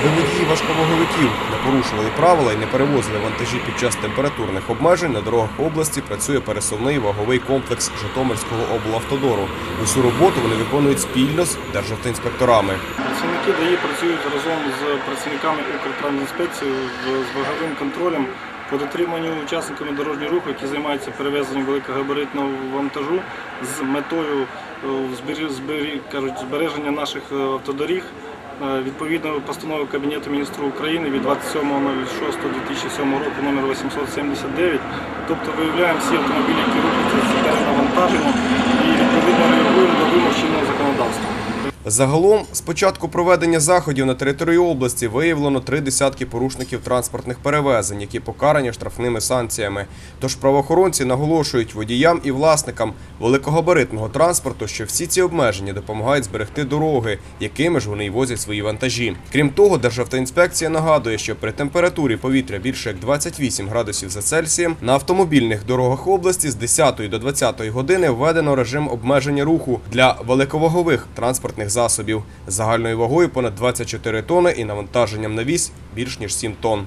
Аби водії важковаговиків не порушували правила і не перевозили вантажі під час температурних обмежень, на дорогах області працює пересувний ваговий комплекс Житомирського облавтодору. Усю роботу вони виконують спільно з державтоінспекторами. Працівники ДАІ працюють разом з працівниками Укртрансінспекції з ваговим контролем по дотриманню учасниками дорожнього руху, які займаються перевезенням великогабаритного вантажу з метою е, збереження наших е, автодоріг. Е, Відповідно постанови Кабінету міністрів України від 27.06.2007 року номер 879, тобто виявляємо всі автомобілі, які рухаються з перенавантаженням і відповідно реагуємо до вимог чинного законодавства. Загалом, з початку проведення заходів на території області виявлено три десятки порушників транспортних перевезень, які покарані штрафними санкціями. Тож правоохоронці наголошують водіям і власникам великогабаритного транспорту, що всі ці обмеження допомагають зберегти дороги, якими ж вони й возять свої вантажі. Крім того, Державтоінспекція нагадує, що при температурі повітря більше як 28 градусів за Цельсієм на автомобільних дорогах області з 10 до 20 години введено режим обмеження руху для великовагових транспортних засобів з загальною вагою понад 24 тони і навантаженням на вісь більш ніж 7 тонн.